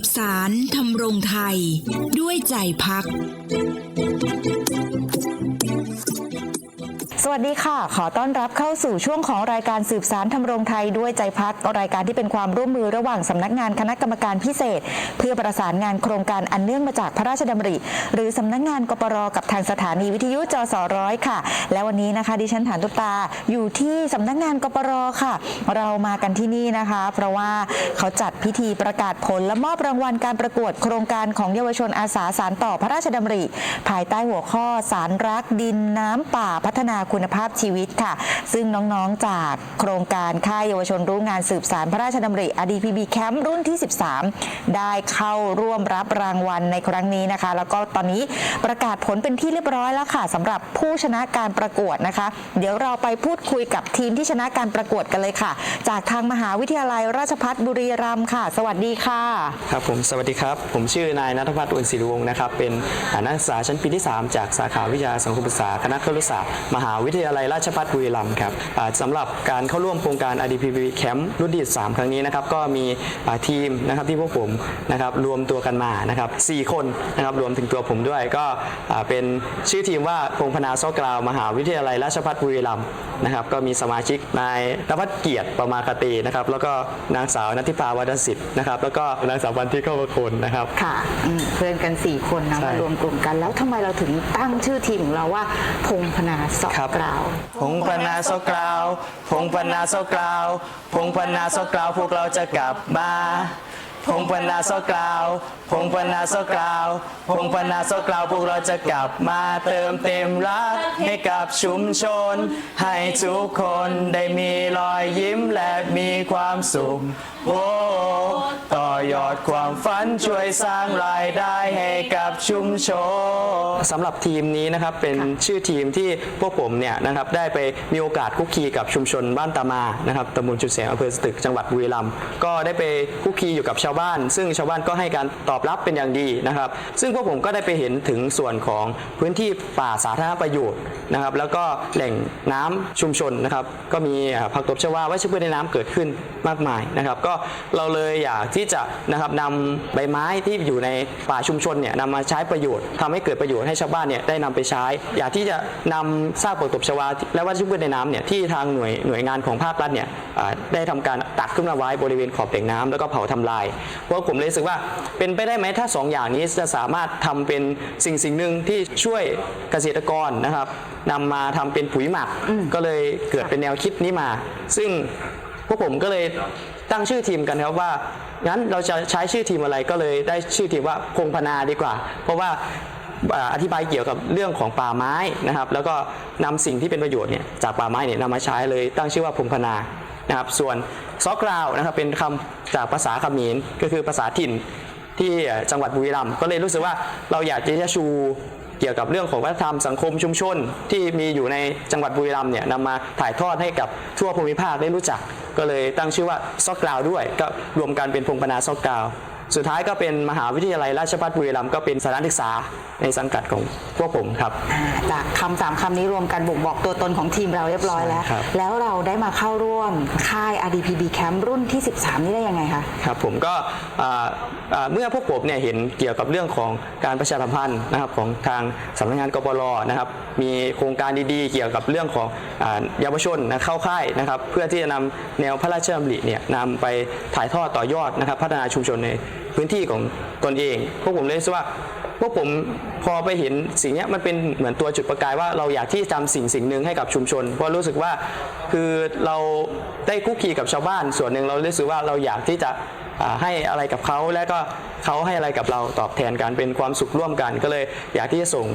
บสารทำรงไทย ด้วยใจพัก วัสดีค่ะ ขอต้อนรับเข้าสู่ช่วงของรายการสืบสารทำรงไทยด้วยใจพักรายการที่เป็นความร่วมมือระหว่างสำนักงานคณะกรรมการพิเศษ เพื่อประสานงานโครงการอันเนื่องมาจากพระราชดำริ หรือสำนักงานกปรกับทางสถานีวิทยุจสร้อยค่ะ และวันนี้นะคะดิฉันฐานตุตาอยู่ที่สำนักงานกปรค่ะ เรามากันที่นี่นะคะ เพราะว่าเขาจัดพิธีประกาศผลและมอบรางวัลการประกวดโครงการของเยาวชนอาสาสารต่อพระราชดำริ ภายใต้หัวข้อสารรักดินน้ำป่าพัฒนาคุณณภาพชีวิตค่ะ ซึ่งน้องๆจากโครงการค่ายเยาวชนรู้งานสืบสารพระราชดำริ RDPB Camp รุ่นที่ 13 ได้เข้าร่วมรับรางวัลในครั้งนี้นะคะ แล้วก็ตอนนี้ประกาศผลเป็นที่เรียบร้อยแล้วค่ะสำหรับผู้ชนะการประกวดนะคะ เดี๋ยวเราไปพูดคุยกับทีมที่ชนะการประกวดกันเลยค่ะ จากทางมหาวิทยาลัยราชภัฏบุรีรัมย์ค่ะ สวัสดีค่ะ ครับผมสวัสดีครับ ผมชื่อนายนัทพัฒน์อุ่นศิริวงศ์นะครับ เป็นนักศึกษาชั้นปีที่ 3 จากสาขาวิทยาสังคมศึกษาคณะครุศาสตร์มหาวิทยาลัยราชภัฏบุรีรัมย์ครับอ่าสำหรับการเข้าร่วมโครงการ RDPB Camp รุ่นที่3ครั้งนี้นะครับก็มีอ่าทีมนะครับที่พวกผมนะครับรวมตัวกันมานะครับ4คนนะครับรวมถึงตัวผมด้วยก็อ่าเป็นชื่อทีมว่าพงพนาซอกราว มหาวิทยาลัยราชภัฏบุรีรัมย์นะครับก็มีสมาชิกนายนภัสเกียรติประมาคตีนะครับแล้วก็นางสาวนัทธิภาวัฒนสิทธิ์นะครับแล้วก็นางสาววันที่เข้าประคนนะครับค่ะอืมเพื่อนกัน 4 คนนะใช่มารวมกลุ่มกัน แล้วทำไมเราถึงตั้งชื่อทีมของเราว่าพงพนาสอบครับกล่าวพงพนาโซกราวพงพนาโซกราวพงพนาโซกราว พวกเราจะกลับมาพงพนาโซกราวพงพนาโซกราวพงพนาโซกราว พวกเราจะกลับมาเติมเต็มรักให้กับชุมชน ให้ทุกคนได้มีรอยยิ้มและมีความสุขโอ้ ยอดความฝันช่วยสร้างรายได้ให้กับชุมชนสำหรับทีมนี้นะครับเป็นชื่อทีมที่พวกผมเนี่ยนะครับได้ไปมีโอกาสคุกคีกับชุมชนบ้านตามานะครับตำบลจุดเสียงอำเภอสตึกจังหวัดบุรีรัมย์ก็ได้ไปคุกคีอยู่กับชาวบ้าน ซึ่งชาวบ้านก็ให้การตอบรับเป็นอย่างดีนะครับ ซึ่งพวกผมก็ได้ไปเห็นถึงส่วนของพื้นที่ป่าสาธารณประโยชน์นะครับ แล้วก็แหล่งน้ำชุมชนนะครับ ก็มีอ่าผักตบชวาวัชพืชในน้ำเกิดขึ้นมากมายนะครับ ก็เราเลยอยากที่จะนะครับนำใบไม้ที่อยู่ในป่าชุมชนเนี่ยนำมาใช้ประโยชน์ทำให้เกิดประโยชน์ให้ชาวบ้านเนี่ยได้นำไปใช้ อยากที่จะนำซากผักตบชวา และวัชพืชในน้ำเนี่ยที่ทางหน่วยหน่วยงานของภาครัฐเนี่ยอ่าได้ทำการตักขึ้นมาไว้บริเวณขอบแหล่งน้ำแล้วก็เผาทำลายเพราะผมเลยรู้สึกว่าเป็นไปได้ไหมถ้าสองอย่างนี้จะสามารถทำเป็นสิ่งสิ่งหนึ่งที่ช่วยเกษตรกรนะครับนำมาทำเป็นปุ๋ยหมักก็เลยเกิดเป็นแนวคิดนี้มา ซึ่งพวกผมก็เลยตั้งชื่อทีมกันครับว่า งั้นเราจะใช้ชื่อทีมอะไรก็เลยได้ชื่อทีมว่าพงพนาดีกว่า เพราะว่าอธิบายเกี่ยวกับเรื่องของป่าไม้นะครับ แล้วก็นำสิ่งที่เป็นประโยชน์เนี่ยจากป่าไม้เนี่ยนำมาใช้เลยตั้งชื่อว่าพงพนานะครับ ส่วนซอกราวนะครับเป็นคำจากภาษาเขมรก็คือภาษาถิ่นที่จังหวัดบุรีรัมย์ก็เลยรู้สึกว่าเราอยากจะชู เกี่ยวกับเรื่องของวัฒนธรรมสังคมชุมชน ที่มีอยู่ในจังหวัดบุรีรัมย์เนี่ยนำมาถ่ายทอดให้กับทั่วภูมิภาคได้รู้จัก ก็เลยตั้งชื่อว่าซอกกล่าวด้วย ก็รวมกันเป็นพงปนาซอกกล่าว สุดท้ายก็เป็นมหาวิทยาลัยราชภัฏบุรีรัมย์ก็เป็นสถานศึกษาในสังกัดของพวกผมครับอ่าจากคำสามคำนี้รวมกันบ่งบอกตัวตนของทีมเราเรียบร้อยแล้ว ใช่ครับ แล้วเราได้มาเข้าร่วมค่าย RDPB Camp รุ่นที่ 13 นี่ได้ยังไงคะ ครับผมก็อ่าอ่าเมื่อพวกผมเนี่ยเห็นเกี่ยวกับเรื่องของการประชาสัมพันธ์นะครับของทางสำนักงานกปรนะครับมีโครงการดีๆ เกี่ยวกับเรื่องของอาเยาวชนนะเข้าค่ายนะครับเพื่อที่จะนำแนวพระราชดำริเนี่ยนำไปถ่ายทอดต่อยอดนะครับพัฒนาชุมชนใน พื้นที่ของตนเอง พวกผมเลยรู้สึกว่าพวกผมพอไปเห็นสิ่งนี้มันเป็นเหมือนตัวจุดประกายว่าเราอยากที่จะทำสิ่งสิ่งหนึ่งให้กับชุมชน เพราะรู้สึกว่าคือเราได้คุกคีกับชาวบ้าน ส่วนหนึ่งเรารู้สึกว่าเราอยากที่จะให้อะไรกับเขาและก็เขาให้อะไรกับเราตอบแทนกันเป็นความสุขร่วมกัน ก็เลยอยากที่จะส่ง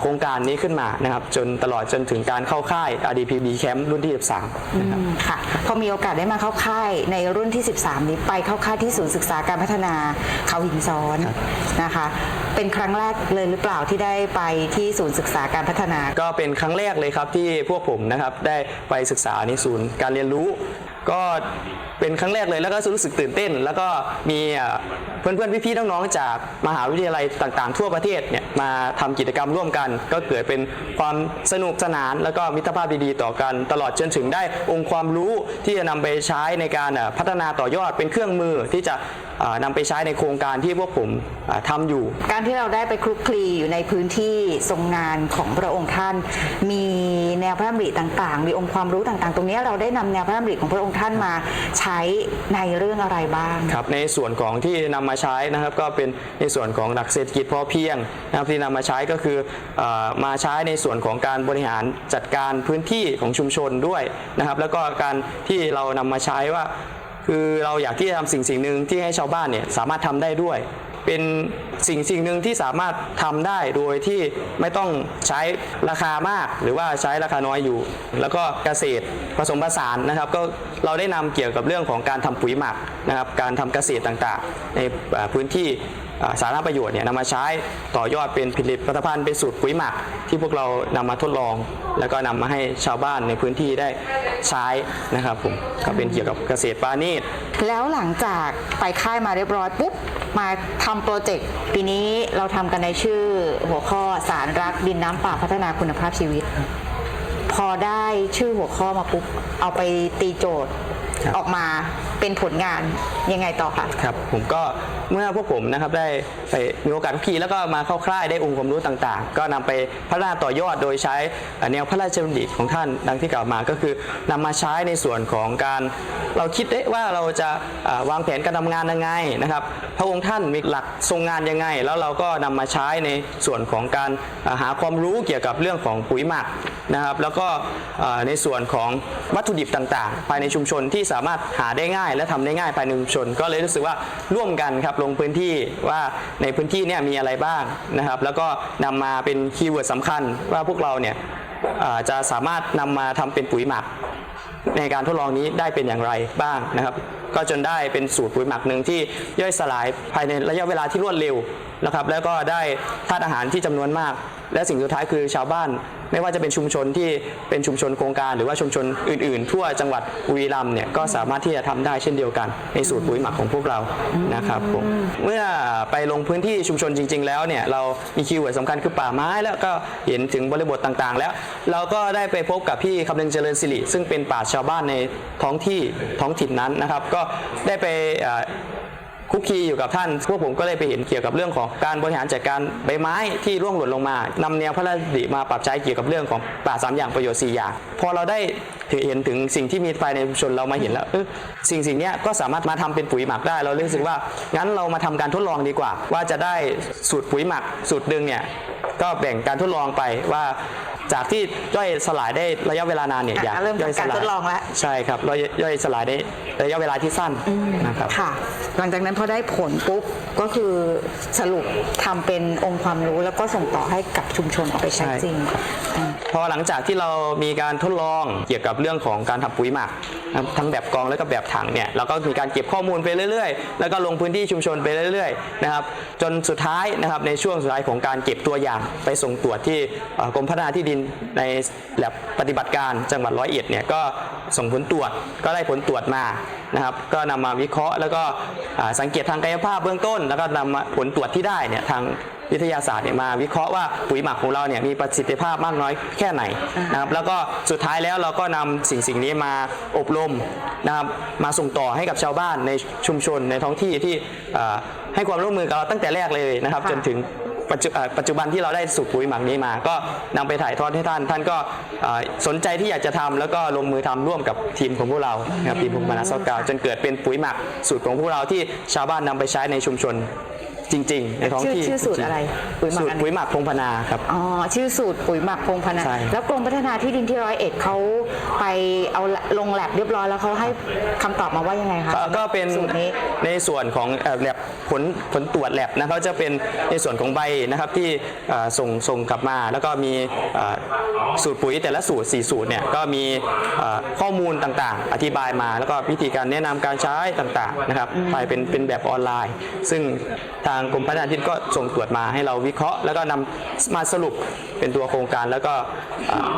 โครงการนี้ขึ้นมานะครับจนตลอดจนถึงการเข้าค่าย RDPB Camp รุ่นที่ 13 นะครับอืมค่ะพอมีโอกาสได้มาเข้าค่ายในรุ่นที่ 13 นี้ไปเข้าค่ายที่ศูนย์ศึกษาการพัฒนาเขาหินซ้อนนะคะ เป็นครั้งแรกเลยหรือเปล่าที่ได้ไปที่ศูนย์ศึกษาการพัฒนา ก็เป็นครั้งแรกเลยครับที่พวกผมนะครับได้ไปศึกษาในศูนย์การเรียนรู้ ก็เป็นครั้งแรกเลยแล้วก็รู้สึกตื่นเต้น แล้วก็มีเอ่อเพื่อนๆพี่ๆน้องๆจากมหาวิทยาลัยต่างๆ ทั่วประเทศเนี่ยมาทำกิจกรรมร่วมกัน ก็เกิดเป็นความสนุกสนาน แล้วก็มิตรภาพดีๆต่อกัน ตลอดจนถึงได้องค์ความรู้ที่จะนำไปใช้ในการพัฒนาต่อยอดเป็นเครื่องมือที่จะเอ่อนำไปใช้ในโครงการที่พวกผมเอ่อทำอยู่ การที่เราได้ไปคลุกคลีอยู่ในพื้นที่ทรงงานของพระองค์ท่าน มีแนวพระดำริต่างๆ มีองค์ความรู้ต่างๆ ตรงนี้เราได้นำแนวพระดำริของพระองค์ท่านมาใช้ในเรื่องอะไรบ้าง ครับในส่วนของที่นำมาใช้นะครับก็เป็นในส่วนของหลักเศรษฐกิจพอเพียงนะครับที่นำมาใช้ก็คือออมาใช้ในส่วนของการบริหารจัดการพื้นที่ของชุมชนด้วยนะครับแล้วก็การที่เรานำมาใช้ว่าคือเราอยากที่จะทำสิ่งสิ่งหนึ่งที่ให้ชาวบ้านเนี่ยสามารถทำได้ด้วย เป็นสิ่งสิ่งหนึ่งที่สามารถทำได้โดยที่ไม่ต้องใช้ราคามาก หรือว่าใช้ราคาน้อยอยู่ แล้วก็เกษตรผสมผสานนะครับ ก็เราได้นำเกี่ยวกับเรื่องของการทำปุ๋ยหมักนะครับ การทำเกษตรต่างๆ ในพื้นที่สารณประโยชน์เนี่ยนำมาใช้ต่อยอดเป็นผลิตภัณฑ์เป็นสูตรปุ๋ยหมัก ที่พวกเรานำมาทดลอง แล้วก็นำมาให้ชาวบ้านในพื้นที่ได้ใช้นะครับผมก็เป็นเกี่ยวกับเกษตรปานีตแล้วหลังจากไปค่ายมาเรียบร้อยปุ๊บ มาทำโปรเจกต์ปีนี้เราทำกันในชื่อหัวข้อสารรักดินน้ำป่าพัฒนาคุณภาพชีวิต พอได้ชื่อหัวข้อมาปุ๊บเอาไปตีโจทย์ครับออกมา เป็นผลงานยังไงต่อคะครับผมก็เมื่อพวกผมนะครับได้ไปมีโอกาสคุกคีแล้วก็มาเข้าค่ายได้องค์ความรู้ต่างๆ ก็นำไปพัฒนาต่อยอดโดยใช้แนวพระราชดำริของท่านดังที่กล่าวมาก็คือนำมาใช้ในส่วนของการเราคิดได้ว่าเราจะวางแผนการทำงานยังไงนะครับ พระองค์ท่านมีหลักทรงงานยังไง แล้วเราก็นำมาใช้ในส่วนของการหาความรู้เกี่ยวกับเรื่องของปุ๋ยหมักนะครับ แล้วก็ในส่วนของวัตถุดิบต่างๆ ภายในชุมชนที่สามารถหาได้ง่ายและทำได้ง่ายภายในชุมชน ก็เลยรู้สึกว่าร่วมกันครับลงพื้นที่ว่าในพื้นที่เนี่ยมีอะไรบ้างนะครับ แล้วก็นำมาเป็นคีย์เวิร์ดสำคัญ ว่าพวกเราเนี่ยจะสามารถนำมาทำเป็นปุ๋ยหมัก ในการทดลองนี้ได้เป็นอย่างไรบ้างนะครับ ก็จนได้เป็นสูตรปุ๋ยหมักหนึ่งที่ย่อยสลายภายในระยะเวลาที่รวดเร็วนะครับ แล้วก็ได้ธาตุอาหารที่จำนวนมาก และสิ่งสุดท้ายคือชาวบ้าน ไม่ว่าจะเป็นชุมชนที่เป็นชุมชนโครงการ หรือว่าชุมชนอื่น ๆ ทั่วจังหวัดบุรีรัมย์เนี่ยก็สามารถที่จะทำได้เช่นเดียวกัน ในสูตรปุ๋ยหมักของพวกเรานะครับผมเมื่อไปลงพื้นที่ชุมชนจริง ๆ แล้วเนี่ยเรามีคีย์เวิร์ดสำคัญคือป่าไม้แล้วก็เห็นถึงบริบทต่างๆ แล้ว เราก็ได้ไปพบกับพี่คำนึงเจริญสิริซึ่งเป็นปราชาวบ้านในท้องที่ท้องถิ่นนั้นนะครับ ก็ได้ไป คุกคีอยู่กับท่าน พวกผมก็เลยไปเห็นเกี่ยวกับเรื่องของการบริหารจัดการใบไม้ที่ร่วงหล่นลงมานำแนวพระราชดำริมาปรับใช้เกี่ยวกับเรื่องของป่าสามอย่างประโยชน์สี่อย่าง พอเราได้ถือเห็นถึงสิ่งที่มีภายในชุมชนเรามาเห็นแล้วสิ่งสิ่งนี้ก็สามารถมาทำเป็นปุ๋ยหมักได้ เรารู้สึกว่างั้นเรามาทำการทดลองดีกว่า ว่าจะได้สูตรปุ๋ยหมักสูตรดึงเนี่ยก็แบ่งการทดลองไปว่า จากที่ย่อยสลายได้ระยะเวลานานเนี่ยอยากอะเริ่มย่อยสการลายทดลองแล้ว ใช่ครับย่อยย่อยสลายได้ระยะเวลาที่สั้นนะครับ ค่ะ หลังจากนั้นพอได้ผลปุ๊บก็คือสรุปทำเป็นองค์ความรู้แล้วก็ส่งต่อให้กับชุมชนเอาไปใช้ใช่ จริงอืม พอหลังจากที่เรามีการทดลองเกี่ยวกับเรื่องของการทำปุ๋ยหมักนะครับทั้งแบบกองและก็แบบถังเนี่ยเราก็มีการเก็บข้อมูลไปเรื่อยๆ แล้วก็ลงพื้นที่ชุมชนไปเรื่อยๆนะครับจนสุดท้ายนะครับในช่วงสุดท้ายของการเก็บตัวอย่างไปส่งตรวจที่เอ่อกรมพัฒนาที่ดินในแลบปฏิบัติการจังหวัดร้อยเอ็ดเนี่ยก็ส่งผลตรวจก็ได้ผลตรวจมานะครับ ก็นำมาวิเคราะห์ แล้วก็อ่าสังเกตทางกายภาพเบื้องต้น แล้วก็นำมาผลตรวจที่ได้เนี่ยทางวิทยาศาสตร์เนี่ยมาวิเคราะห์ว่าปุ๋ยหมักของเราเนี่ยมีประสิทธิภาพมากน้อยแค่ไหนนะครับแล้วก็สุดท้ายแล้วเราก็นำสิ่งสิ่งนี้มาอบรมนะครับมาส่งต่อให้กับชาวบ้านในชุมชนในท้องที่ที่เอ่อให้ความร่วมมือกับเราตั้งแต่แรกเลยนะครับค่ะจนถึง ปัจจุปัจจุบันที่เราได้สูตรปุ๋ยหมักนี้มา ก็นำไปถ่ายทอดให้ท่าน ท่านก็สนใจที่อยากจะทำแล้วก็ลงมือทำร่วมกับทีมของพวกเราครับทีมพมนาซอกาวจนเกิดเป็นปุ๋ยหมักสูตรของพวกเราที่ชาวบ้านนำไปใช้ในชุมชน จริง ๆ ในท้องชื่อที่ชื่อสูตรอะไรปุ๋ยหมักสูตอัรนปุ๋นี้ยหมักพงพนาครับ อ๋อชื่อสูตรปุ๋ยหมักพงพนาใช่ แล้วกรมพัฒนาที่ดินที่ร้อยเอ็ดเขาไปเอาลงแลบเรียบร้อยแล้วเขาให้คำตอบมาว่ายังไงคะก็ก็เป็นสูตรนี้ ในส่วนของแลบผลผลตรวจแลบนะเขาจะเป็นในส่วนของใบนะครับที่เอ่อส่งส่งกลับมา แล้วก็มีเอ่อสูตรปุ๋ยแต่ละสูตร 4 สูตรเนี่ยก็มีเอ่อข้อมูลต่างๆ อธิบายมา แล้วก็วิธีการแนะนำการใช้ต่างๆนะครับไปเป็นเป็นแบบออนไลน์ ซึ่งทางางกรมพัฒนาที่ดินก็ส่งตรวจมาให้เราวิเคราะห์ แล้วก็นำมาสรุปเป็นตัวโครงการแล้วก็อ่า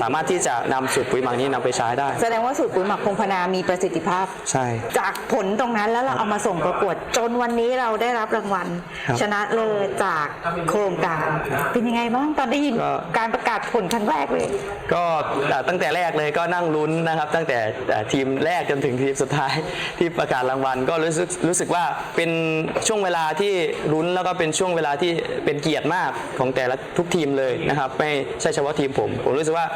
สามารถที่จะนำสูตรปุ๋ยหมักนี้นำไปใช้ได้ แสดงว่าสูตรปุ๋ยหมักพงพนามีประสิทธิภาพใช่ จากผลตรงนั้นแล้วเราเอามาส่งประกวด จนวันนี้เราได้รับรางวัลครับชนะเลิศจากโครงการ เป็นยังไงบ้างตอนได้ยินก็การประกาศผลครั้งแรกเลย ก็อ่าตั้งแต่แรกเลยก็นั่งลุ้นนะครับ ตั้งแต่อ่าทีมแรกจนถึงทีมสุดท้ายที่ประกาศรางวัล ก็รู้สึกรู้สึกว่าเป็นช่วงเวลาที่ลุ้นแล้วก็เป็นช่วงเวลาที่เป็นเกียรติมากของแต่ละทุกทีมเลยนะครับ ไม่ใช่เฉพาะทีมผม ผมรู้สึกว่า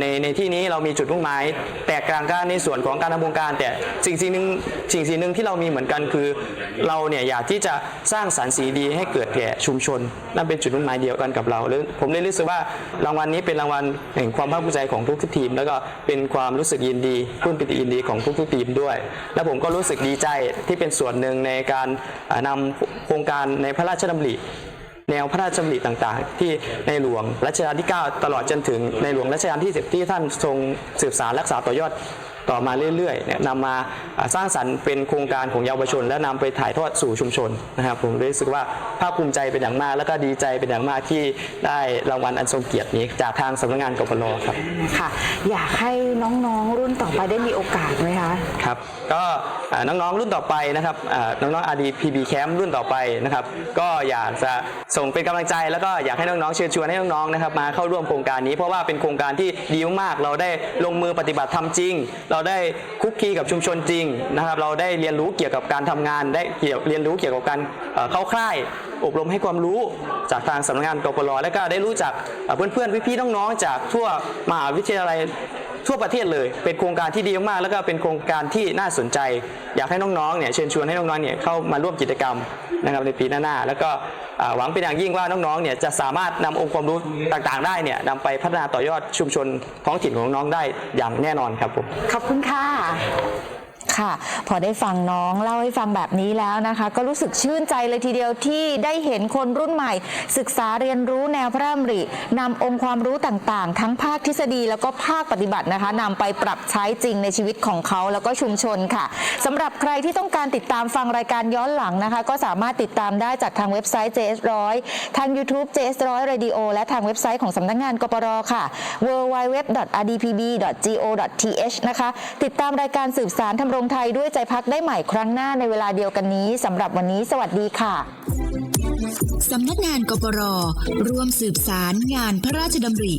ในในที่นี้เรามีจุดมุ่งหมายแตกต่างกันในส่วนของการทำโครงการ แต่สิ่งสิ่งหนึ่งสิ่งสิ่งหนึ่งที่เรามีเหมือนกันคือ เราเนี่ยอยากที่จะสร้างสรรค์สีดีให้เกิดแก่ชุมชนนั่นเป็นจุดมุ่งหมายเดียวกันกับเราแล้วผมเลยรู้สึกว่ารางวัลนี้เป็นรางวัลแห่งความภาคภูมิใจของทุกทีม แล้วก็เป็นความรู้สึกยินดีปลื้มปิติยินดีของทุกๆทีมด้วย และผมก็รู้สึกดีใจที่เป็นส่วนหนึ่งในการอ่านำโครงการในพระราชดำริแนวพระราชดำริต่างๆ ที่ในหลวงรัชกาลที่ 9 ตลอดจนถึงในหลวงรัชกาลที่ 10 ที่ท่านทรงสืบสารรักษาต่อยอด ต่อมาเรื่อยๆเนี่ยนำมาอ่าสร้างสรรค์เป็นโครงการของเยาวชน และนำไปถ่ายทอดสู่ชุมชนนะครับผมรู้สึกว่าภาคภูมิใจเป็นอย่างมาก แล้วก็ดีใจเป็นอย่างมากที่ได้รางวัลอันทรงเกียรตินี้ จากทางสำนักงานกปรครับค่ะ อยากให้น้องๆรุ่นต่อไปได้มีโอกาสไหมคะครับก็อ่าน้องๆรุ่นต่อไปนะครับอ่าน้องๆ RDPB Camp รุ่นต่อไปนะครับก็อยากจะส่งเป็นกำลังใจ แล้วก็อยากให้น้องๆเชิญชวนให้น้องๆนะครับมาเข้าร่วมโครงการนี้เพราะว่าเป็นโครงการที่ดีมากๆเราได้ลงมือปฏิบัติทำจริงเราได้คุกคีกับชุมชนจริงนะครับ เราได้เรียนรู้เกี่ยวกับการทำงาน ได้เกี่ยวเรียนรู้เกี่ยวกับการเข้าค่าย อบรมให้ความรู้จากทางสำนักงานกปรและก็ได้รู้จักเอ่อเพื่อนๆพี่ๆน้องๆจากทั่วมหาวิทยาลัย ทั่วประเทศเลย เป็นโครงการที่ดีมากๆแล้วก็เป็นโครงการที่น่าสนใจ อยากให้น้องๆเนี่ยเชิญชวนให้น้องๆเนี่ยเข้ามาร่วมกิจกรรมนะครับในปีหน้าๆแล้วก็หวังเป็นอย่างยิ่งว่าน้องๆเนี่ยจะสามารถนำองค์ความรู้ต่างๆ ได้เนี่ยนำไปพัฒนาต่อยอดชุมชนท้องถิ่นของน้องๆได้อย่างแน่นอนครับผมขอบคุณค่ะ ค่ะ พอได้ฟังน้องเล่าให้ฟังแบบนี้แล้วนะคะ ก็รู้สึกชื่นใจเลยทีเดียวที่ได้เห็นคนรุ่นใหม่ ศึกษาเรียนรู้แนวพระราชดำรินำองค์ความรู้ต่างๆ ทั้งภาคทฤษฎีแล้วก็ภาคปฏิบัตินะคะนำไปปรับใช้จริงในชีวิตของเขาแล้วก็ชุมชนค่ะสำหรับใครที่ต้องการติดตามฟังรายการย้อนหลังนะคะ ก็สามารถติดตามได้จากทางเว็บไซต์ JS100 ทาง YouTube JS100 Radio และทางเว็บไซต์ของสำนักงานกปรค่ะ www.rdpb.go.th นะคะติดตามรายการสืบสารทำรงงไทยด้วยใจพักได้ใหม่ครั้งหน้าในเวลาเดียวกันนี้สำหรับวันนี้สวัสดีค่ะสำนักงานกปรร่วมสืบสารงานพระราชดำริ